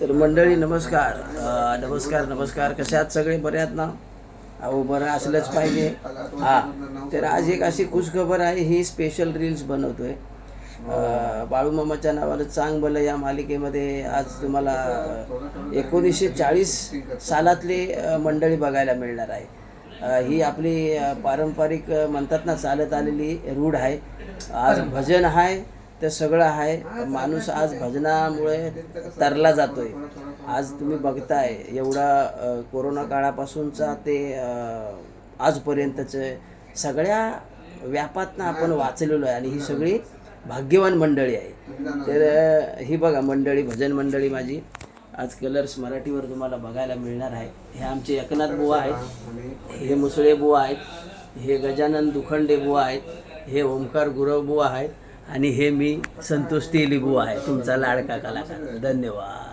तर मंडळी नमस्कार. नमस्कार नमस्कार. कसे आहात सगळे? बरे आहेत ना? अहो बरं असलंच पाहिजे. हा. तर आज एक अशी खुशखबर आहे. ही स्पेशल रील्स बनवतोय. बाळूमामाच्या नावानं चांग भलं या मालिकेमध्ये आज तुम्हाला एकोणीसशे चाळीस सालातली मंडळी बघायला मिळणार आहे. ही आपली पारंपरिक म्हणतात ना चालत आलेली रूढ आहे. आज भजन आहे. तर सगळं आहे. माणूस आज भजनामुळे तरला जातोय. आज तुम्ही बघताय एवढा कोरोना काळापासूनचा ते आजपर्यंतचं सगळ्या व्यापातनं आपण वाचलेलो आहे आणि ही सगळी भाग्यवान मंडळी आहे. तर ही बघा मंडळी भजन मंडळी माझी. आज कलर्स मराठीवर तुम्हाला बघायला मिळणार आहे. हे आमचे एकनाथ बुवा आहेत. हे मुसळे बुवा आहेत. हे गजानन दुखंडे बुवा आहेत. हे ओंकार गुरव बुवा आहेत. आणि हे मी संतोष तेली आहे तुमचा लाडका कलाकार. धन्यवाद.